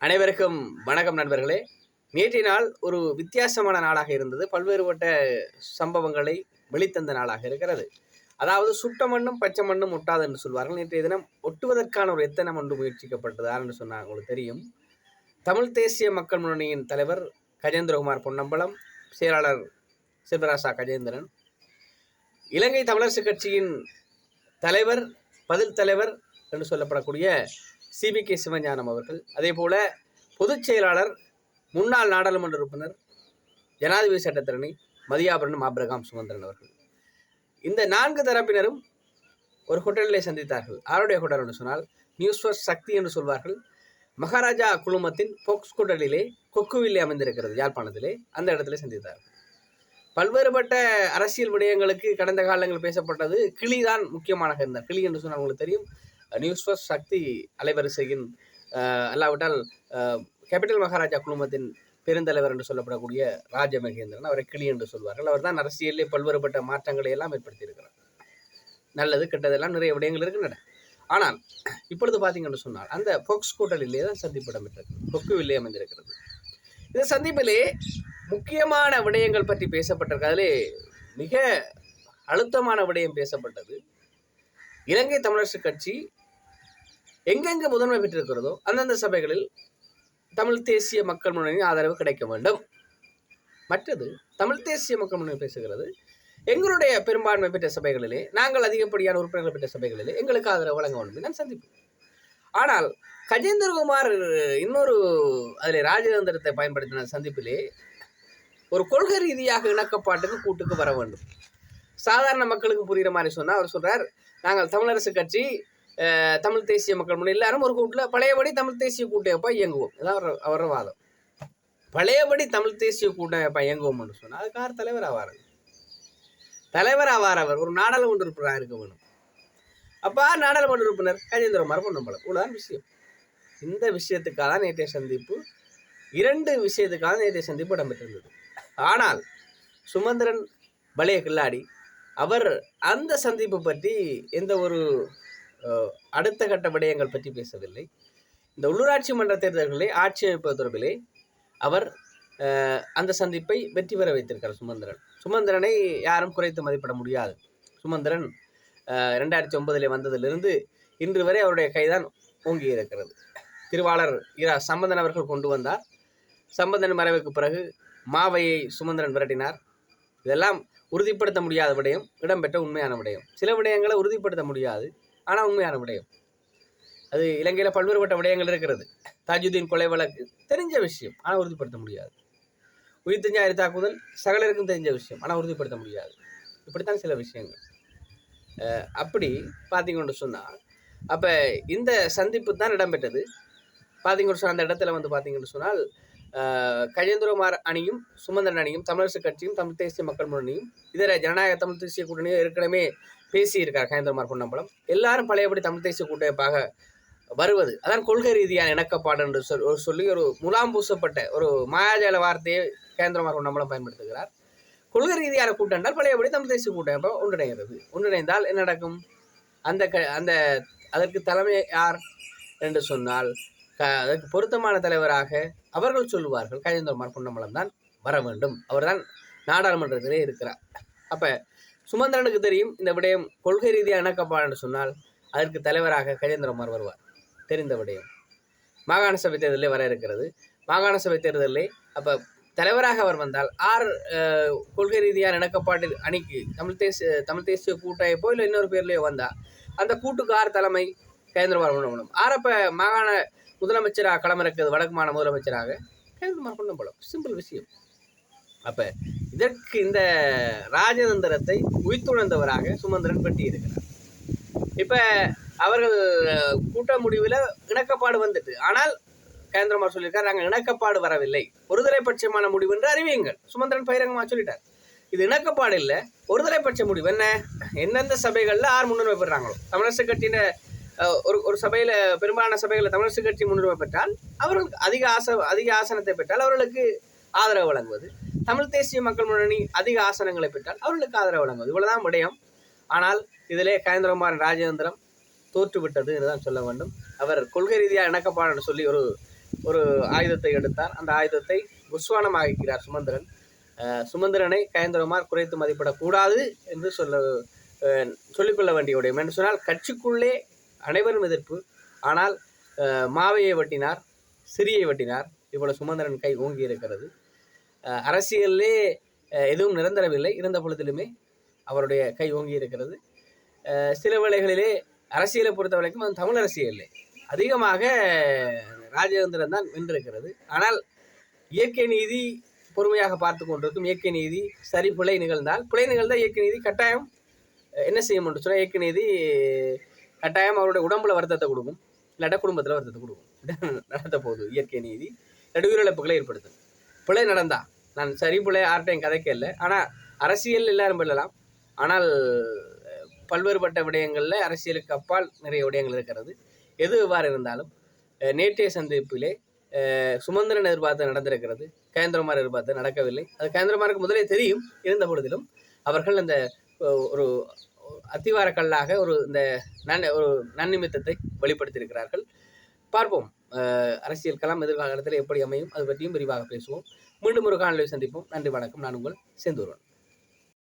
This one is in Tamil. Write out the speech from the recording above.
அனைவருக்கும் வணக்கம் நண்பர்களே. நேற்றைய நாள் ஒரு வித்தியாசமான நாளாக இருந்தது. பல்வேறுபட்ட சம்பவங்களை வெளித்தந்த நாளாக இருக்கிறது. அதாவது சுட்ட மண்ணும் பச்சை மண்ணும் ஒட்டாது என்று சொல்வார்கள். நேற்றைய தினம் ஒட்டுவதற்கான ஒரு எத்தனம் ஒன்று முயற்சிக்கப்பட்டதா என்று சொன்னால் உங்களுக்கு தெரியும். தமிழ் தேசிய மக்கள் முன்னணியின் தலைவர் கஜேந்திரகுமார் பொன்னம்பலம் செயலாளர் சிவராசா கஜேந்திரன் இலங்கை தமிழரசு கட்சியின் தலைவர் பதில் தலைவர் என்று சொல்லப்படக்கூடிய சிபி கே சிவஞானம் அவர்கள். அதே போல பொதுச் செயலாளர் முன்னாள் நாடாளுமன்ற உறுப்பினர் ஜனாதிபதி சட்டத்திறனை மதியாபரணம் ஆபிரகாம் சுமந்திரன் அவர்கள். இந்த நான்கு தரப்பினரும் ஒரு ஹோட்டலிலே சந்தித்தார்கள். ஆருடைய ஹோட்டல் என்று சொன்னால் நியூஸ் ஃபர்ஸ்ட் சக்தி என்று சொல்வார்கள். மகாராஜா குழுமத்தின் போக்ஸ் ஹோட்டலிலே கொக்குவிலே அமைந்திருக்கிறது யாழ்ப்பாணத்திலே அந்த இடத்திலே சந்தித்தார்கள். பல்வேறுபட்ட அரசியல் விடயங்களுக்கு கடந்த காலங்கள் பேசப்பட்டது கிளி தான் முக்கியமாக இருந்தார். கிளி என்று சொன்னால் உங்களுக்கு தெரியும் நியூஸ் ஃபர்ஸ்ட் சக்தி அலைவரிசையின் அல்லாவிட்டால் கேபிட்டல் மகாராஜா குழுமத்தின் பெருந்தலைவர் என்று சொல்லப்படக்கூடிய ராஜ மகேந்திரன் அவரை கிளி என்று சொல்வார்கள். அவர் தான் அரசியலிலே பல்வேறுபட்ட மாற்றங்களை எல்லாம் ஏற்படுத்தியிருக்கிறார். நல்லது கெட்டதெல்லாம் நிறைய விடயங்கள் இருக்கின்றன. ஆனால் இப்பொழுது பார்த்தீங்கன்னு சொன்னால் அந்த பொக்ஸ் கூட்டலிலே தான் சந்திப்பு இடம்பெற்றிருக்கிறது பொக்குவிலே அமைந்திருக்கிறது. இந்த சந்திப்பிலே முக்கியமான விடயங்கள் பற்றி பேசப்பட்டிருக்கு. அதிலே மிக அழுத்தமான விடயம் பேசப்பட்டது. இலங்கை தமிழரசு கட்சி எங்கெங்கே முதன்மை பெற்றிருக்கிறதோ அந்தந்த சபைகளில் தமிழ் தேசிய மக்கள் முன்னணியின் ஆதரவு கிடைக்க வேண்டும். மற்றது தமிழ் தேசிய மக்கள் முன்னணி பேசுகிறது. எங்களுடைய பெரும்பான்மை பெற்ற சபைகளிலே நாங்கள் அதிகப்படியான உறுப்பினர்கள் பெற்ற சபைகளிலே எங்களுக்கு ஆதரவு வழங்க வேண்டும் நான் சந்திப்பு ஆனால் கஜேந்திரகுமார் இன்னொரு அதில் ராஜதந்திரத்தை பயன்படுத்தின சந்திப்பிலே ஒரு கொள்கை ரீதியாக இணக்கப்பாட்டுக்கு கூட்டுக்கு வர வேண்டும். சாதாரண மக்களுக்கு புரிகிற மாதிரி சொன்னால் அவர் சொல்கிறார் நாங்கள் தமிழரசு கட்சி தமிழ் தேசிய மக்கள் முன்னணி எல்லாரும் ஒரு கூட்டில் பழையபடி தமிழ் தேசிய கூட்டமைப்பாக இயங்குவோம். இதான் அவர் அவரோட வாதம். பழையபடி தமிழ் தேசிய கூட்டமைப்பாக இயங்குவோம்னு சொன்னால் அதுக்கு யார் தலைவர் ஆவார்? தலைவர் ஆவார் அவர். ஒரு நாடாளுமன்ற உறுப்பினராக இருக்க வேணும். அப்போ நாடாளுமன்ற உறுப்பினர்? கஜேந்திரகுமார் பொன்னம்பலம். இவ்வளோதான் விஷயம். இந்த விஷயத்துக்காக தான் நேற்றைய சந்திப்பு இரண்டு விஷயத்துக்காக நேற்றைய சந்திப்பு இடம்பெற்றிருந்தது. ஆனால் சுமந்திரன் பழைய கில்லாடி அவர் அந்த சந்திப்பு பற்றி எந்த ஒரு அடுத்த கட்ட விடயங்கள் பற்றி பேசவில்லை. இந்த உள்ளூராட்சி மன்ற தேர்தல்களை ஆட்சி அமைப்பது தொடர்பிலே அவர் அந்த சந்திப்பை வெற்றி பெற வைத்திருக்கிறார் சுமந்திரன். சுமந்திரனை யாரும் குறைத்து மதிப்பிட முடியாது. சுமந்திரன் ரெண்டாயிரத்தி ஒன்பதில் வந்ததிலிருந்து இன்று வரை அவருடைய கைதான் ஓங்கி இருக்கிறது. திருவாளர் இரா சம்பந்தன் அவர்கள் கொண்டு வந்தார். சம்பந்தன் மறைவுக்கு பிறகு மாவையை சுமந்திரன் விரட்டினார். இதெல்லாம் உறுதிப்படுத்த முடியாத விடயம் இடம்பெற்ற உண்மையான விடயம். சில விடயங்களை உறுதிப்படுத்த முடியாது. ஆனால் உண்மையான விடயம். அது இலங்கையில் பல்வேறுபட்ட விடயங்கள் இருக்கிறது. தாஜுதீன் கொலை வழக்கு தெரிஞ்ச விஷயம் ஆனால் உறுதிப்படுத்த முடியாது. உயிர் தெரிஞ்சாயிரு தாக்குதல் சகலருக்கும் தெரிஞ்ச விஷயம் ஆனால் உறுதிப்படுத்த முடியாது. இப்படித்தான் சில விஷயங்கள். அப்படி பார்த்தீங்கன்னு சொன்னால் அப்போ இந்த சந்திப்பு தான் இடம்பெற்றது. பார்த்தீங்கன்னு சொன்னால் அந்த இடத்துல வந்து பார்த்தீங்கன்னு சொன்னால் கஜேந்திரகுமார் அணியும் சுமந்திரன் அணியும் தமிழரசு கட்சியும் தமிழ் தேசிய மக்கள் முன்னணியும் இதர ஜனநாயக தமிழ் தேசிய கூட்டணியும் ஏற்கனவே பேசியிருக்கார் கஜேந்திரகுமார் பொன்னம்பலம். எல்லாரும் பழையபடி தமிழ் தேசிய கூட்டமைப்பாக வருவது அதான் கொள்கை ரீதியான இணக்கப்பாடு என்று சொல் ஒரு சொல்லி ஒரு முலாம் பூசப்பட்ட ஒரு மாயாஜால வார்த்தையை கஜேந்திரகுமார் பொன்னம்பலம் பயன்படுத்துகிறார். கொள்கை ரீதியான கூட்டம் என்றால் பழையபடி தமிழ் தேசிய கூட்டமைப்பு ஒன்றிணைகிறது. ஒன்றிணைந்தால் என்ன நடக்கும்? அந்த க அந்த அதற்கு தலைமை யார்? என்று சொன்னால் அதற்கு பொருத்தமான தலைவராக அவர்கள் சொல்லுவார்கள். கஜேந்திரகுமார் பொன்னம்பலம் தான் வர வேண்டும். அவர்தான் நாடாளுமன்றத்திலே இருக்கிறார். அப்போ சுமந்திரனுக்கு தெரியும் இந்த விடயம் கொள்கை ரீதியாக இணக்கப்பாடு என்று சொன்னால் அதற்கு தலைவராக கஜேந்திரகுமார் வருவார். தெரிந்த விடயம். மாகாண சபை தேர்தலில் வர இருக்கிறது. மாகாண சபை தேர்தலிலே அப்போ தலைவராக அவர் வந்தால் ஆர் கொள்கை ரீதியான இணக்கப்பாட்டு அணிக்கு தமிழ் தேசிய தமிழ் தேசிய கூட்டாயப்போ இல்லை இன்னொரு பேர்லேயோ வந்தால் அந்த கூட்டுக்கு ஆர் தலைமை கஜேந்திரகுமார் ஆர் அப்போ மாகாண முதலமைச்சராக களமிறக்கிறது வடக்கு மாநில முதலமைச்சராக கஜேந்திரகுமார் பொன்னம்பலம் சிம்பிள் விஷயம். அப்போ இதற்கு இந்த ராஜதந்திரத்தை உய்த்துணர்ந்தவராக சுமந்திரன் பட்டியிருக்கிறார். இப்போ அவர்கள் கூட்ட முடிவில் இணக்கப்பாடு வந்துட்டு ஆனால் கேந்திரமார் சொல்லியிருக்கார் நாங்கள் இணக்கப்பாடு வரவில்லை. ஒருதலைபட்சமான முடிவு என்று அறிவியுங்கள். சுமந்திரன் பகிரங்கமாக சொல்லிட்டார். இது இணக்கப்பாடு இல்லை ஒருதலைபட்ச முடிவு. என்ன? எந்தெந்த சபைகளில் ஆர் முன்னுரிமை பெறாங்களோ? தமிழரசு கட்சியின ஒரு ஒரு சபையில் பெரும்பாலான சபைகளில் தமிழரசு கட்சி முன்னுரிமை பெற்றால் அவர்களுக்கு அதிக ஆச அதிக ஆசனத்தை பெற்றால் அவர்களுக்கு ஆதரவு வழங்குவது. தமிழ் தேசிய மக்கள் முன்னணி அதிக ஆசனங்களை பெற்றால் அவர்களுக்கு ஆதரவு வழங்குவது. இவ்வளவுதான் விடயம். ஆனால் இதிலே கயந்திரகுமார் ராஜேந்திரம் தோற்றுவிட்டது என்று தான் சொல்ல வேண்டும். அவர் கொள்கை ரீதியாக இணக்கப்பாடு சொல்லி ஒரு ஒரு ஆயுதத்தை எடுத்தார். அந்த ஆயுதத்தை புஸ்வானமாக்கிறார் சுமந்திரன். சுமந்திரனை கயந்திரகுமார் குறைத்து மதிப்பிடக்கூடாது என்று சொல்ல சொல்லிக்கொள்ள வேண்டிய விடயம். என்று சொன்னால் கட்சிக்குள்ளே அனைவரும் எதிர்ப்பு. ஆனால் மாவையை வெட்டினார் சிறியை வெட்டினார். இவ்வளவு சுமந்திரன் கை ஓங்கி இருக்கிறது. அரசியல்லே எதுவும் நிரந்தரவில்லை. இருந்த பொழுதிலுமே அவருடைய கை ஓங்கி இருக்கிறது. சில வேளைகளிலே அரசியலை பொறுத்த வரைக்கும் அது தமிழ் அரசியலே. அதிகமாக ராஜேந்திரன் தான் வென்றிருக்கிறது ஆனால் இயற்கை நீதி பொறுமையாக பார்த்து கொண்டிருக்கும் இயற்கை நீதி சரி பிழை நிகழ்ந்தால் பிழை நிகழ்ந்தால் இயற்கை நீதி கட்டாயம் என்ன செய்யும் என்று சொன்னால் இயற்கை நீதி கட்டாயம் அவருடைய உடம்புல வருத்தத்தை கொடுக்கும். இல்லாட்டா குடும்பத்தில் வருத்தத்தை கொடுக்கும். நடந்த போது இயற்கை நீதி இல்லாட்டி உயிரிழப்புகளை ஏற்படுத்தும். பிழை நடந்தா நான் சரி பிள்ளை யார்கிட்டையும் கதைக்க இல்லை ஆனால் அரசியல் எல்லாரும் வெல்லலாம் ஆனால் பல்வேறுபட்ட விடயங்களில் அரசியலுக்கு அப்பால் நிறைய விடயங்கள் இருக்கிறது. எது எவ்வாறு இருந்தாலும் நேற்றைய சந்திப்பிலே சுமந்திரன் எதிர்பார்த்து நடந்திருக்கிறது. கேந்திரமார் எதிர்பார்த்து நடக்கவில்லை. அது கேந்திரமாருக்கு முதலே தெரியும். இருந்த பொழுதிலும் அவர்கள் அந்த ஒரு அத்திவார கல்லாக ஒரு இந்த நன் ஒரு நன்னிமித்தத்தை வெளிப்படுத்தியிருக்கிறார்கள். பார்ப்போம். அரசியல் களம் எதிர்காலத்தில் எப்படி அமையும் அது பற்றியும் விரிவாக பேசுவோம். மீண்டும் ஒரு காணொலியை சந்திப்போம். நன்றி வணக்கம். நான் உங்கள் செந்தூரன்.